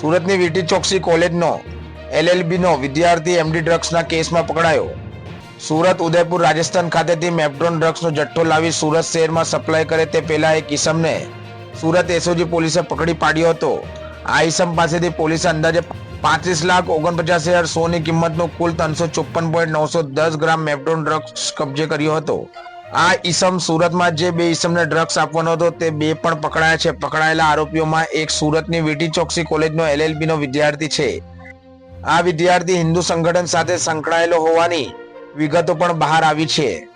સુરતની વીટી ચોકસી કોલેજનો એલએલબીનો વિદ્યાર્થી એમડી ડ્રગ્સના કેસમાં પકડાયો. સુરત, ઉદયપુર, રાજસ્થાન ખાતેથી મેપ્ટ્રોન ડ્રગ્સનો જથ્થો લાવી સુરત શહેરમાં સપ્લાય કરે તે પહેલાં એક ઈસમને સુરત એસઓજી પોલીસે પકડી પાડ્યો હતો. આ ઈસમ પાસેથી પોલીસે અંદાજે પાંત્રીસ લાખ ઓગણપચાસ હજાર સોની કિંમતનું કુલ ત્રણસો ચોપન પોઈન્ટ નવસો દસ ગ્રામ મેપ્ટ્રોન ડ્રગ્સ કબજે કર્યો હતો. આ ઈસમ સુરતમાં જે બે ઈસમને ડ્રગ્સ આપવાનો હતો, તે બે પણ પકડાયા છે. પકડાયેલા આરોપીઓમાં એક સુરતની વીટી ચોકસી કોલેજનો એલએલબી નો વિદ્યાર્થી છે. આ વિદ્યાર્થી હિન્દુ સંગઠન સાથે સંકળાયેલો હોવાની વિગતો પણ બહાર આવી છે.